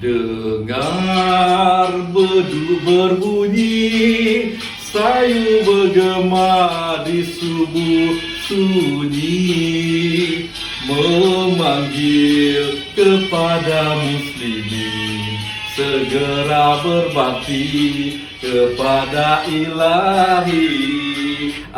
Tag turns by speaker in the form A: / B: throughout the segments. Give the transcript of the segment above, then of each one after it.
A: Dengar bedu berbunyi Sayu bergema di subuh sunyi. Memanggil kepada muslimin Segera berbakti kepada ilahi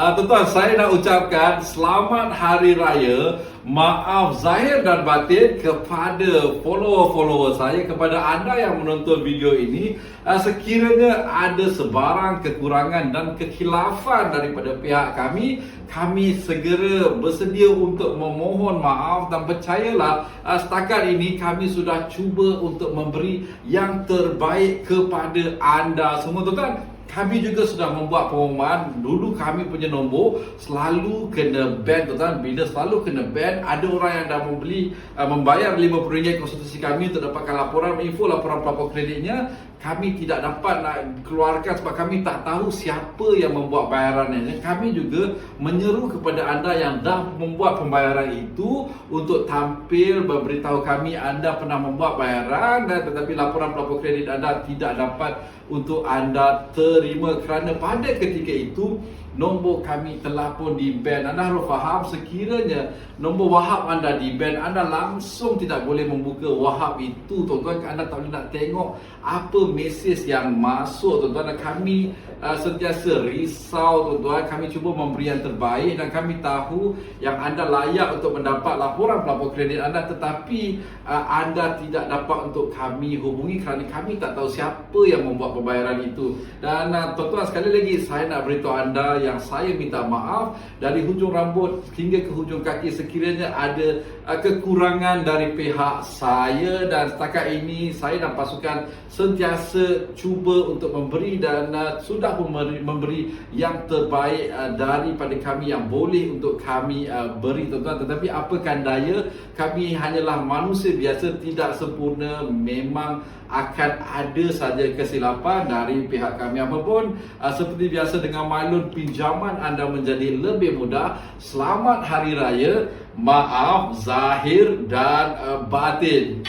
A: Ah, tuan-tuan, saya nak ucapkan selamat hari raya Maaf zahir dan batin kepada follower-follower saya Kepada anda yang menonton video ini. Ah, Sekiranya ada sebarang kekurangan dan kekhilafan daripada pihak kami Kami segera bersedia untuk memohon maaf Dan percayalah ah, setakat ini kami sudah cuba untuk memberi yang terbaik kepada anda semua tuan-tuan kami juga sudah membuat pengumuman Dulu kami punya nombor Selalu kena ban tuan-tuan Bila selalu kena ban Ada orang yang dah membeli uh, Membayar RM50 konsultasi kami Untuk dapatkan laporan Info laporan pelapor kreditnya kami tidak dapat nak keluarkan sebab kami tak tahu siapa yang membuat bayaran ini. Kami juga menyeru kepada anda yang dah membuat pembayaran itu untuk tampil memberitahu kami anda pernah membuat bayaran dan tetapi laporan pelapor kredit anda tidak dapat untuk anda terima kerana pada ketika itu nombor kami telah pun di ban. Anda harus faham sekiranya nombor wahab anda di ban, anda langsung tidak boleh membuka wahab itu tuan-tuan. Anda tak boleh nak tengok apa mesej yang masuk tuan-tuan. Kami uh, sentiasa risau tuan-tuan. Kami cuba memberi yang terbaik dan kami tahu yang anda layak untuk mendapat laporan pelapor kredit anda tetapi uh, anda tidak dapat untuk kami hubungi kerana kami tak tahu siapa yang membuat pembayaran itu. Dan uh, tuan-tuan sekali lagi saya nak beritahu anda yang saya minta maaf. Dari hujung rambut hingga ke hujung kaki sekiranya ada uh, kekurangan dari pihak saya. Dan setakat ini saya dan pasukan sentiasa cuba untuk memberi dan uh, sudah memberi, memberi yang terbaik uh, daripada kami yang boleh untuk kami uh, beri. Tuan-tuan tetapi apakan daya? Kami hanyalah manusia biasa tidak sempurna. Memang akan ada saja kesilapan dari pihak kami. Apapun uh, seperti biasa dengan Mailun pinjaman anda menjadi lebih mudah. Selamat hari raya maaf zahir dan uh, batin.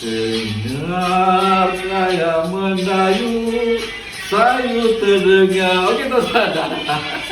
A: Dengar saya mendayu Sayu terdengar. Okey tuan-tuan.